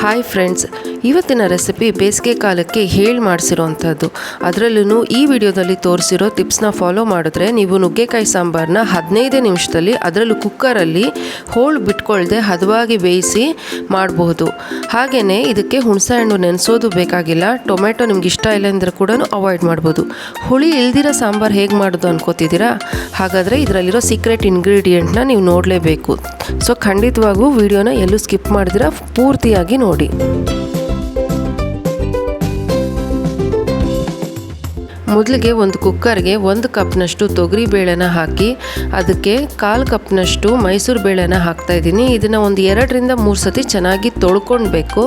Hi friends ಇವತ್ತಿನ recipe ಬೇಸಿಗೆ ಕಾಲಕ್ಕೆ ಹೇಳಿ ಮಾಡಿಸಿರೋವಂಥದ್ದು ಅದರಲ್ಲೂ ಈ ವಿಡಿಯೋದಲ್ಲಿ ತೋರಿಸಿರೋ ಟಿಪ್ಸ್ನ ಫಾಲೋ ಮಾಡಿದ್ರೆ ನೀವು ನುಗ್ಗೆಕಾಯಿ ಸಾಂಬಾರನ್ನ ಹದಿನೈದೇ ನಿಮಿಷದಲ್ಲಿ ಅದರಲ್ಲೂ ಕುಕ್ಕರಲ್ಲಿ ಹೋಳು ಬಿಟ್ಕೊಳ್ದೆ ಹದವಾಗಿ ಬೇಯಿಸಿ ಮಾಡಬಹುದು ಹಾಗೆಯೇ ಇದಕ್ಕೆ ಹುಣಸೆಹಣ್ಣು ನೆನೆಸೋದು ಬೇಕಾಗಿಲ್ಲ. ಟೊಮೆಟೊ ನಿಮ್ಗೆ ಇಷ್ಟ ಇಲ್ಲ ಅಂದರೆ ಕೂಡ ಅವಾಯ್ಡ್ ಮಾಡ್ಬೋದು. ಹುಳಿ ಇಲ್ದಿರೋ ಸಾಂಬಾರು ಹೇಗೆ ಮಾಡೋದು ಅನ್ಕೋತಿದ್ದೀರಾ? ಹಾಗಾದರೆ ಇದರಲ್ಲಿರೋ ಸೀಕ್ರೆಟ್ ಇಂಗ್ರೀಡಿಯೆಂಟ್ನ ನೀವು ನೋಡಲೇಬೇಕು. ಸೊ ಖಂಡಿತವಾಗೂ ವಿಡಿಯೋನ ಎಲ್ಲೂ ಸ್ಕಿಪ್ ಮಾಡಿದ್ರೆ, ಪೂರ್ತಿಯಾಗಿ ನೋಡಿ. ಮೊದಲಿಗೆ ಒಂದು ಕುಕ್ಕರ್ಗೆ ಒಂದು ಕಪ್ನಷ್ಟು ತೊಗರಿ ಬೇಳೆನ ಹಾಕಿ, ಅದಕ್ಕೆ ಕಾಲು ಕಪ್ನಷ್ಟು ಮೈಸೂರು ಬೇಳೆನ ಹಾಕ್ತಾ ಇದ್ದೀನಿ. ಇದನ್ನು ಒಂದು ಎರಡರಿಂದ ಮೂರು ಸತಿ ಚೆನ್ನಾಗಿ ತೊಳ್ಕೊಳ್ಬೇಕು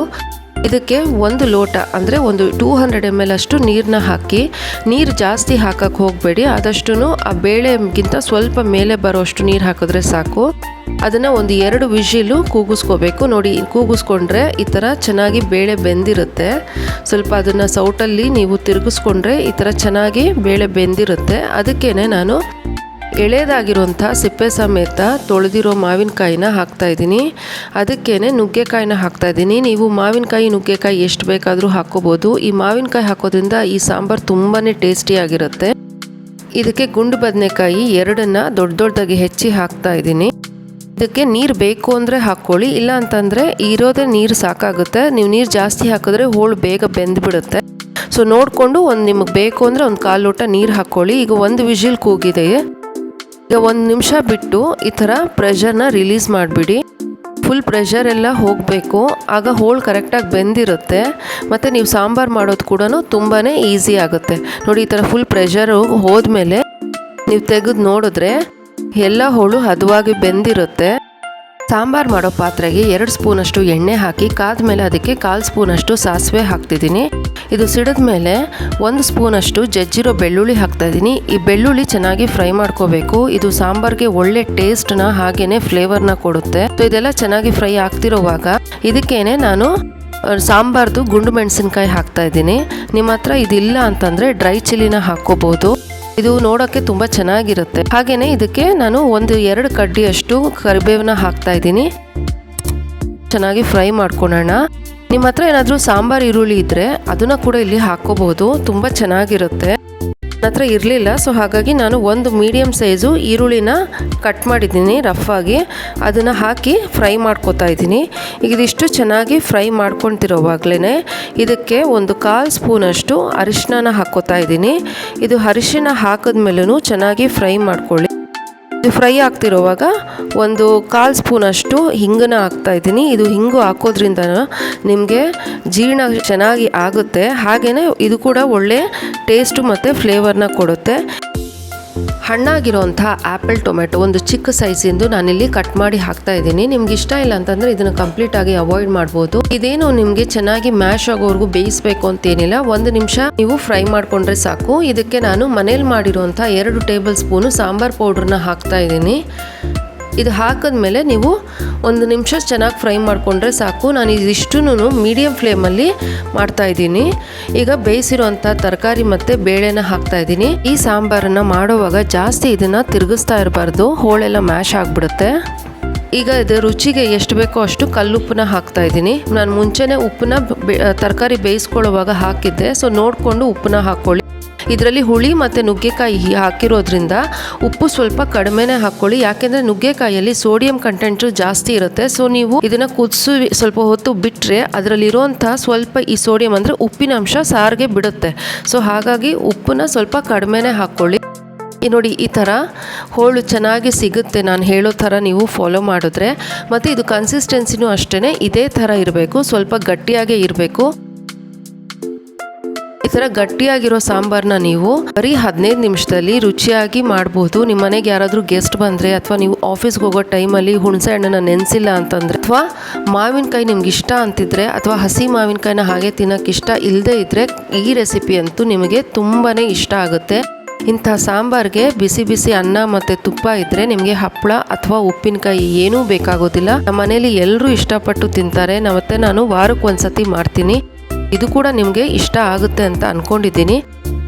ಇದಕ್ಕೆ ಒಂದು ಲೋಟ, ಅಂದರೆ ಒಂದು ಟೂ ಹಂಡ್ರೆಡ್ ಎಂ ಎಲ್ ಅಷ್ಟು ನೀರನ್ನ ಹಾಕಿ, ನೀರು ಜಾಸ್ತಿ ಹಾಕಕ್ಕೆ ಹೋಗಬೇಡಿ. ಆದಷ್ಟು ಆ ಬೇಳೆಗಿಂತ ಸ್ವಲ್ಪ ಮೇಲೆ ಬರೋಷ್ಟು ನೀರು ಹಾಕಿದ್ರೆ ಸಾಕು. ಅದನ್ನು ಒಂದು ಎರಡು ವಿಷಿಲು ಕೂಗಿಸ್ಕೋಬೇಕು. ನೋಡಿ, ಕೂಗಿಸ್ಕೊಂಡ್ರೆ ಈ ಥರ ಚೆನ್ನಾಗಿ ಬೇಳೆ ಬೆಂದಿರುತ್ತೆ. ಸ್ವಲ್ಪ ಅದನ್ನು ಸೌಟಲ್ಲಿ ನೀವು ತಿರುಗಿಸ್ಕೊಂಡ್ರೆ ಈ ಥರ ಚೆನ್ನಾಗಿ ಬೇಳೆ ಬೆಂದಿರುತ್ತೆ. ಅದಕ್ಕೇ ನಾನು ಎಳೆದಾಗಿರುವಂಥ ಸಿಪ್ಪೆ ಸಮೇತ ತೊಳೆದಿರೋ ಮಾವಿನಕಾಯಿನ ಹಾಕ್ತಾಯಿದ್ದೀನಿ ಅದಕ್ಕೇ ನುಗ್ಗೆಕಾಯಿನ ಹಾಕ್ತಾಯಿದ್ದೀನಿ ನೀವು ಮಾವಿನಕಾಯಿ, ನುಗ್ಗೆಕಾಯಿ ಎಷ್ಟು ಬೇಕಾದರೂ ಹಾಕ್ಕೋಬೋದು. ಈ ಮಾವಿನಕಾಯಿ ಹಾಕೋದ್ರಿಂದ ಈ ಸಾಂಬಾರು ತುಂಬಾ ಟೇಸ್ಟಿಯಾಗಿರುತ್ತೆ ಇದಕ್ಕೆ ಗುಂಡು ಬದನೆಕಾಯಿ ಎರಡನ್ನು ದೊಡ್ಡ ದೊಡ್ಡದಾಗಿ ಹೆಚ್ಚಿ ಹಾಕ್ತಾ ಇದ್ದೀನಿ. ಇದಕ್ಕೆ ನೀರು ಬೇಕು ಅಂದರೆ ಹಾಕ್ಕೊಳ್ಳಿ ಇಲ್ಲ ಅಂತಂದರೆ ಇರೋದೇ ನೀರು ಸಾಕಾಗುತ್ತೆ. ನೀವು ನೀರು ಜಾಸ್ತಿ ಹಾಕಿದ್ರೆ ಹೋಳು ಬೇಗ ಬೆಂದ್ಬಿಡುತ್ತೆ. ಸೊ ನೋಡಿಕೊಂಡು ಒಂದು ನಿಮಗೆ ಬೇಕು ಅಂದರೆ ಒಂದು ಕಾಲು ಲೋಟ ನೀರು ಹಾಕ್ಕೊಳ್ಳಿ ಈಗ ಒಂದು ವಿಜಿಲ್ ಕೂಗಿದೆ. ಈಗ ಒಂದು ನಿಮಿಷ ಬಿಟ್ಟು ಈ ಥರ ಪ್ರೆಷರ್ನ ರಿಲೀಸ್ ಮಾಡಿಬಿಡಿ. ಫುಲ್ ಪ್ರೆಷರ್ ಎಲ್ಲ ಹೋಗಬೇಕು. ಆಗ ಹೋಳು ಕರೆಕ್ಟಾಗಿ ಬೆಂದಿರುತ್ತೆ. ಮತ್ತು ನೀವು ಸಾಂಬಾರು ಮಾಡೋದು ಕೂಡ ತುಂಬಾ ಈಸಿ ಆಗುತ್ತೆ. ನೋಡಿ ಈ ಥರ ಫುಲ್ ಪ್ರೆಷರು ಹೋದ್ಮೇಲೆ ನೀವು ತೆಗೆದು ನೋಡಿದ್ರೆ ಎಲ್ಲ ಹೋಳು ಹದವಾಗಿ ಬೆಂದಿರುತ್ತೆ. ಸಾಂಬಾರು ಮಾಡೋ ಪಾತ್ರೆಗೆ ಎರಡು ಸ್ಪೂನಷ್ಟು ಎಣ್ಣೆ ಹಾಕಿ ಕಾದ ಮೇಲೆ ಅದಕ್ಕೆ ಕಾಲು ಸ್ಪೂನಷ್ಟು ಸಾಸಿವೆ ಹಾಕ್ತಿದ್ದೀನಿ. ಇದು ಸಿಡಿದ ಮೇಲೆ ಒಂದು ಸ್ಪೂನಷ್ಟು ಜಜ್ಜಿರೋ ಬೆಳ್ಳುಳ್ಳಿ ಹಾಕ್ತಾಯಿದ್ದೀನಿ. ಈ ಬೆಳ್ಳುಳ್ಳಿ ಚೆನ್ನಾಗಿ ಫ್ರೈ ಮಾಡ್ಕೋಬೇಕು. ಇದು ಸಾಂಬಾರ್ಗೆ ಒಳ್ಳೆ ಟೇಸ್ಟ್ನ ಹಾಗೇ ಫ್ಲೇವರ್ನ ಕೊಡುತ್ತೆ. ಸೊ ಇದೆಲ್ಲ ಚೆನ್ನಾಗಿ ಫ್ರೈ ಆಗ್ತಿರೋವಾಗ ಇದಕ್ಕೇನೆ ನಾನು ಸಾಂಬಾರ್ದು ಗುಂಡು ಮೆಣಸಿನ್ಕಾಯಿ ಹಾಕ್ತಾ ಇದ್ದೀನಿ ನಿಮ್ಮ ಹತ್ರ ಇದಿಲ್ಲ ಅಂತಂದರೆ ಡ್ರೈ ಚಿಲ್ಲಿನ ಹಾಕ್ಕೋಬೋದು. ಇದು ನೋಡೋಕ್ಕೆ ತುಂಬ ಚೆನ್ನಾಗಿರುತ್ತೆ. ಹಾಗೇನೆ ಇದಕ್ಕೆ ನಾನು ಒಂದು ಎರಡು ಕಡ್ಡಿಯಷ್ಟು ಕರಿಬೇವನ್ನ ಹಾಕ್ತಾ ಇದ್ದೀನಿ. ಚೆನ್ನಾಗಿ ಫ್ರೈ ಮಾಡ್ಕೊಳ್ಳೋಣ ನಿಮ್ಮ ಹತ್ರ ಏನಾದರೂ ಸಾಂಬಾರ್ ಈರುಳ್ಳಿ ಇದ್ದರೆ ಅದನ್ನು ಕೂಡ ಇಲ್ಲಿ ಹಾಕ್ಕೋಬಹುದು ತುಂಬ ಚೆನ್ನಾಗಿರುತ್ತೆ. ಹತ್ರ ಇರಲಿಲ್ಲ. ಸೊ ಹಾಗಾಗಿ ನಾನು ಒಂದು ಮೀಡಿಯಮ್ ಸೈಜು ಈರುಳ್ಳಿನ ಕಟ್ ಮಾಡಿದ್ದೀನಿ ರಫ್ ಆಗಿ. ಅದನ್ನು ಹಾಕಿ ಫ್ರೈ ಮಾಡ್ಕೋತಾ ಇದ್ದೀನಿ. ಈಗ ಇದಿಷ್ಟು ಚೆನ್ನಾಗಿ ಫ್ರೈ ಮಾಡ್ಕೊತಿರೋವಾಗಲೇ ಇದಕ್ಕೆ ಒಂದು ಕಾಲು ಸ್ಪೂನಷ್ಟು ಅರಿಶಿನ ಹಾಕ್ಕೋತಾ ಇದ್ದೀನಿ. ಇದು ಅರಿಶಿನ ಹಾಕಿದ್ಮೇಲೂ ಚೆನ್ನಾಗಿ ಫ್ರೈ ಮಾಡ್ಕೊಳ್ಳಿ. ಇದು ಫ್ರೈ ಆಗ್ತಿರುವಾಗ ಒಂದು ಕಾಲು ಸ್ಪೂನಷ್ಟು ಹಿಂಗನ್ನ ಹಾಕ್ತಾ ಇದ್ದೀನಿ. ಇದು ಹಿಂಗು ಹಾಕೋದ್ರಿಂದ ನಿಮಗೆ ಜೀರ್ಣ ಚೆನ್ನಾಗಿ ಆಗುತ್ತೆ. ಹಾಗೆಯೇ ಇದು ಕೂಡ ಒಳ್ಳೆ ಟೇಸ್ಟು ಮತ್ತು ಫ್ಲೇವರ್ನ ಕೊಡುತ್ತೆ. ಹಣ್ಣಾಗಿರೋಂಥ ಆ್ಯಪಲ್ ಟೊಮೆಟೊ ಒಂದು ಚಿಕ್ಕ ಸೈಜಿಂದು ನಾನಿಲ್ಲಿ ಕಟ್ ಮಾಡಿ ಹಾಕ್ತಾ ಇದ್ದೀನಿ. ನಿಮ್ಗೆ ಇಷ್ಟ ಇಲ್ಲ ಅಂತಂದರೆ ಇದನ್ನು ಕಂಪ್ಲೀಟಾಗಿ ಅವಾಯ್ಡ್ ಮಾಡ್ಬೋದು. ಇದೇನು ನಿಮಗೆ ಚೆನ್ನಾಗಿ ಮ್ಯಾಶ್ ಆಗೋವರೆಗೂ ಬೇಯಿಸಬೇಕು ಅಂತೇನಿಲ್ಲ. ಒಂದು ನಿಮಿಷ ನೀವು ಫ್ರೈ ಮಾಡ್ಕೊಂಡ್ರೆ ಸಾಕು. ಇದಕ್ಕೆ ನಾನು ಮನೇಲಿ ಮಾಡಿರುವಂಥ ಎರಡು ಟೇಬಲ್ ಸ್ಪೂನು ಸಾಂಬಾರ್ ಪೌಡ್ರನ್ನ ಹಾಕ್ತಾ ಇದ್ದೀನಿ. ಇದು ಹಾಕಿದ್ಮೇಲೆ ನೀವು ಒಂದು ನಿಮಿಷ ಚೆನ್ನಾಗಿ ಫ್ರೈ ಮಾಡಿಕೊಂಡ್ರೆ ಸಾಕು. ನಾನು ಇದಿಷ್ಟು ಮೀಡಿಯಮ್ ಫ್ಲೇಮಲ್ಲಿ ಮಾಡ್ತಾ ಇದ್ದೀನಿ. ಈಗ ಬೇಯಿಸಿರುವಂಥ ತರಕಾರಿ ಮತ್ತು ಬೇಳೆನ ಹಾಕ್ತಾ ಇದ್ದೀನಿ. ಈ ಸಾಂಬಾರನ್ನು ಮಾಡುವಾಗ ಜಾಸ್ತಿ ಇದನ್ನು ತಿರುಗಿಸ್ತಾ ಇರಬಾರ್ದು. ಹೋಳೆಲ್ಲ ಮ್ಯಾಶ್ ಆಗಿಬಿಡುತ್ತೆ. ಈಗ ಇದು ರುಚಿಗೆ ಎಷ್ಟು ಬೇಕೋ ಅಷ್ಟು ಕಲ್ಲುಪ್ಪನ್ನ ಹಾಕ್ತಾ ಇದ್ದೀನಿ. ನಾನು ಮುಂಚೆನೇ ಉಪ್ಪನ್ನ ತರಕಾರಿ ಬೇಯಿಸ್ಕೊಳ್ಳುವಾಗ ಹಾಕಿದ್ದೆ. ಸೊ ನೋಡಿಕೊಂಡು ಉಪ್ಪನ್ನ ಹಾಕ್ಕೊಳ್ಳಿ ಇದರಲ್ಲಿ ಹುಳಿ ಮತ್ತು ನುಗ್ಗೆಕಾಯಿ ಹಾಕಿರೋದ್ರಿಂದ ಉಪ್ಪು ಸ್ವಲ್ಪ ಕಡಿಮೆನೇ ಹಾಕ್ಕೊಳ್ಳಿ ಯಾಕೆಂದರೆ ನುಗ್ಗೆಕಾಯಲ್ಲಿ ಸೋಡಿಯಂ ಕಂಟೆಂಟು ಜಾಸ್ತಿ ಇರುತ್ತೆ. ಸೊ ನೀವು ಇದನ್ನು ಕುದಿಸಿ ಸ್ವಲ್ಪ ಹೊತ್ತು ಬಿಟ್ಟರೆ ಅದರಲ್ಲಿರುವಂಥ ಸ್ವಲ್ಪ ಈ ಸೋಡಿಯಂ ಅಂದರೆ ಉಪ್ಪಿನ ಅಂಶ ಸಾರಿಗೆ ಬಿಡುತ್ತೆ. ಸೊ ಹಾಗಾಗಿ ಉಪ್ಪನ್ನ ಸ್ವಲ್ಪ ಕಡಿಮೆನೇ ಹಾಕ್ಕೊಳ್ಳಿ ನೋಡಿ, ಈ ಥರ ಹೋಳು ಚೆನ್ನಾಗಿ ಸಿಗುತ್ತೆ. ನಾನು ಹೇಳೋ ಥರ ನೀವು ಫಾಲೋ ಮಾಡಿದ್ರೆ. ಮತ್ತು ಇದು ಕನ್ಸಿಸ್ಟೆನ್ಸಿನೂ ಅಷ್ಟೇ ಇದೇ ಥರ ಇರಬೇಕು. ಸ್ವಲ್ಪ ಗಟ್ಟಿಯಾಗೇ ಇರಬೇಕು. ಈ ಗಟ್ಟಿಯಾಗಿರೋ ಸಾಂಬಾರ್ನ ನೀವು ಬರೀ ಹದಿನೈದು ನಿಮಿಷದಲ್ಲಿ ರುಚಿಯಾಗಿ ಮಾಡ್ಬೋದು. ನಿಮ್ಮ ಮನೆಗೆ ಯಾರಾದರೂ ಗೆಸ್ಟ್ ಬಂದರೆ ಅಥವಾ ನೀವು ಆಫೀಸ್ಗೆ ಹೋಗೋ ಟೈಮಲ್ಲಿ ಹುಣಸೆ ಹಣ್ಣನ್ನು ನೆನೆಸಿಲ್ಲ ಅಂತಂದರೆ ಅಥವಾ ಮಾವಿನಕಾಯಿ ನಿಮ್ಗೆ ಇಷ್ಟ ಅಂತಿದ್ರೆ ಅಥವಾ ಹಸಿ ಮಾವಿನಕಾಯಿನ ಹಾಗೆ ತಿನ್ನೋಕೆ ಇಷ್ಟ ಇಲ್ಲದೆ ಇದ್ದರೆ ಈ ರೆಸಿಪಿ ಅಂತೂ ನಿಮಗೆ ತುಂಬಾ ಇಷ್ಟ ಆಗುತ್ತೆ. ಇಂಥ ಸಾಂಬಾರ್ಗೆ ಬಿಸಿ ಬಿಸಿ ಅನ್ನ ಮತ್ತು ತುಪ್ಪ ಇದ್ದರೆ ನಿಮಗೆ ಹಪ್ಪಳ ಅಥವಾ ಉಪ್ಪಿನಕಾಯಿ ಏನೂ ಬೇಕಾಗೋದಿಲ್ಲ. ನಮ್ಮ ಮನೇಲಿ ಎಲ್ಲರೂ ಇಷ್ಟಪಟ್ಟು ತಿಂತಾರೆ. ಮತ್ತೆ ನಾನು ವಾರಕ್ಕೆ ಒಂದ್ಸತಿ ಮಾಡ್ತೀನಿ. ಇದು ಕೂಡ ನಿಮಗೆ ಇಷ್ಟ ಆಗುತ್ತೆ ಅಂತ ಅಂದ್ಕೊಂಡಿದ್ದೀನಿ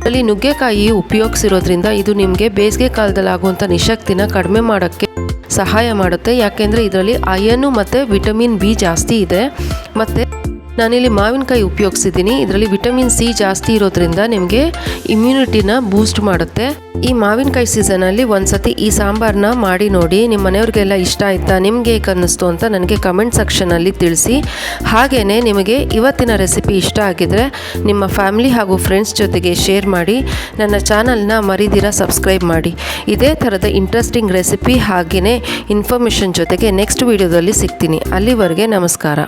ಅಲ್ಲಿ ನುಗ್ಗೆಕಾಯಿ ಉಪಯೋಗಿಸಿರೋದ್ರಿಂದ ಇದು ನಿಮಗೆ ಬೇಸಿಗೆ ಕಾಲದಲ್ಲಿ ಆಗುವಂಥ ನಿಶಕ್ತಿನ ಕಡಿಮೆ ಮಾಡೋಕ್ಕೆ ಸಹಾಯ ಮಾಡುತ್ತೆ. ಯಾಕೆಂದರೆ ಇದರಲ್ಲಿ ಅಯನು ಮತ್ತು ವಿಟಮಿನ್ ಬಿ ಜಾಸ್ತಿ ಇದೆ. ಮತ್ತು ನಾನಿಲ್ಲಿ ಮಾವಿನಕಾಯಿ ಉಪಯೋಗಿಸಿದ್ದೀನಿ. ಇದರಲ್ಲಿ ವಿಟಮಿನ್ ಸಿ ಜಾಸ್ತಿ ಇರೋದ್ರಿಂದ ನಿಮಗೆ ಇಮ್ಯುನಿಟಿನ ಬೂಸ್ಟ್ ಮಾಡುತ್ತೆ. ಈ ಮಾವಿನಕಾಯಿ ಸೀಸನಲ್ಲಿ ಒಂದ್ಸತಿ ಈ ಸಾಂಬಾರನ್ನ ಮಾಡಿ ನೋಡಿ. ನಿಮ್ಮ ಮನೆಯವ್ರಿಗೆಲ್ಲ ಇಷ್ಟ ಆಯ್ತಾ? ನಿಮಗೆ ಹೇಗೆ ಅನ್ನಿಸ್ತು ಅಂತ ನನಗೆ ಕಮೆಂಟ್ ಸೆಕ್ಷನಲ್ಲಿ ತಿಳಿಸಿ. ಹಾಗೆಯೇ ನಿಮಗೆ ಇವತ್ತಿನ ರೆಸಿಪಿ ಇಷ್ಟ ಆಗಿದ್ರೆ ನಿಮ್ಮ ಫ್ಯಾಮಿಲಿ ಹಾಗೂ ಫ್ರೆಂಡ್ಸ್ ಜೊತೆಗೆ ಶೇರ್ ಮಾಡಿ. ನನ್ನ ಚಾನಲ್ನ ಮರಿದಿರ ಸಬ್ಸ್ಕ್ರೈಬ್ ಮಾಡಿ. ಇದೇ ಥರದ ಇಂಟ್ರೆಸ್ಟಿಂಗ್ ರೆಸಿಪಿ ಹಾಗೆಯೇ ಇನ್ಫಾರ್ಮೇಷನ್ ಜೊತೆಗೆ ನೆಕ್ಸ್ಟ್ ವೀಡಿಯೋದಲ್ಲಿ ಸಿಗ್ತೀನಿ. ಅಲ್ಲಿವರೆಗೆ ನಮಸ್ಕಾರ.